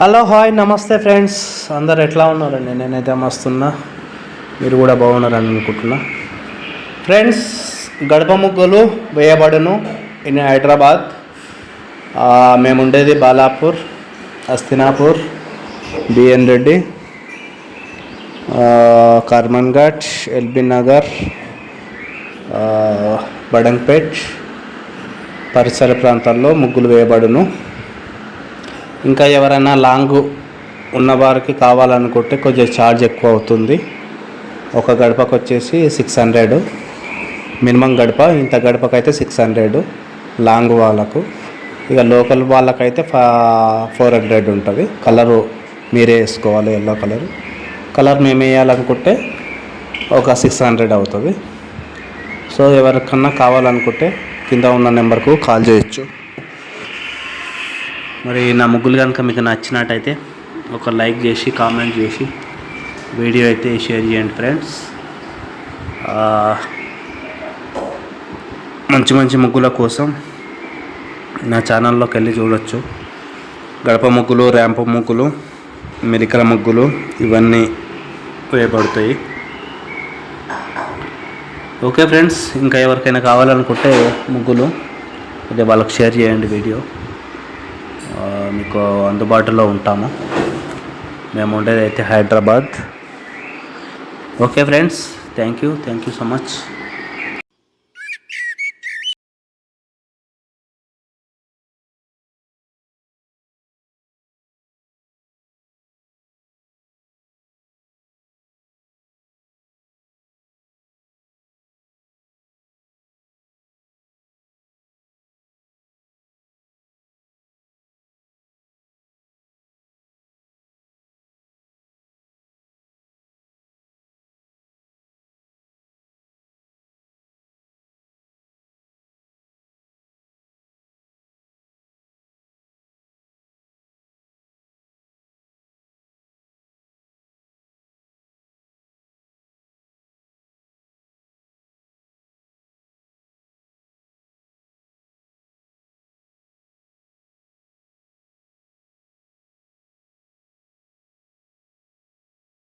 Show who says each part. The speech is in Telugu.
Speaker 1: హలో హాయ్ నమస్తే ఫ్రెండ్స్. అందరు ఎట్లా ఉన్నారండి? నేనైతే మస్తున్నా. మీరు కూడా బాగున్నారని అనుకుంటున్నా. ఫ్రెండ్స్ గడప ముగ్గులు వేయబడును ఇన్ హైదరాబాద్. మేముండేది మేము ఉండేది బాలాపూర్ అస్తినాపూర్ బిఎన్ రెడ్డి ఆ, కర్మన్ ఘాట్ ఎల్బీ నగర్ బడంగ్పేట్ పరిసర ప్రాంతాల్లో ముగ్గులు వేయబడును. ఇంకా ఎవరైనా లాంగ్ ఉన్నవారికి కావాలనుకుంటే కొంచెం ఛార్జ్ ఎక్కువ అవుతుంది. ఒక గడపకు వచ్చేసి సిక్స్ హండ్రెడ్. మినిమం గడప ఇంత గడపకైతే సిక్స్ హండ్రెడ్ లాంగ్ వాళ్ళకు. ఇక లోకల్ వాళ్ళకైతే ఫా ఫోర్ హండ్రెడ్ ఉంటుంది. కలరు మీరే వేసుకోవాలి ఎల్లో కలర్. కలర్ మేము వేయాలనుకుంటే ఒక సిక్స్ హండ్రెడ్ అవుతుంది. సో ఎవరికన్నా కావాలనుకుంటే కింద ఉన్న నెంబర్కు కాల్ చేయొచ్చు. మరి నా ముగ్గులు కనుక మీకు నచ్చినట్టయితే ఒక లైక్ చేసి కామెంట్ చేసి వీడియో అయితే షేర్ చేయండి ఫ్రెండ్స్. మంచి మంచి ముగ్గుల కోసం నా ఛానల్లోకి వెళ్ళి చూడొచ్చు. గడప ముగ్గులు ర్యాంప్ ముగ్గులు మెరికల ముగ్గులు ఇవన్నీ వేయబడతాయి. ఓకే ఫ్రెండ్స్ ఇంకా ఎవరికైనా కావాలనుకుంటే ముగ్గులు అదే వాళ్ళకి షేర్ చేయండి వీడియో. మీకు అందుబాటులో ఉంటాము. మేము ఉండేది అయితే Hyderabad. Okay friends thank you thank you so much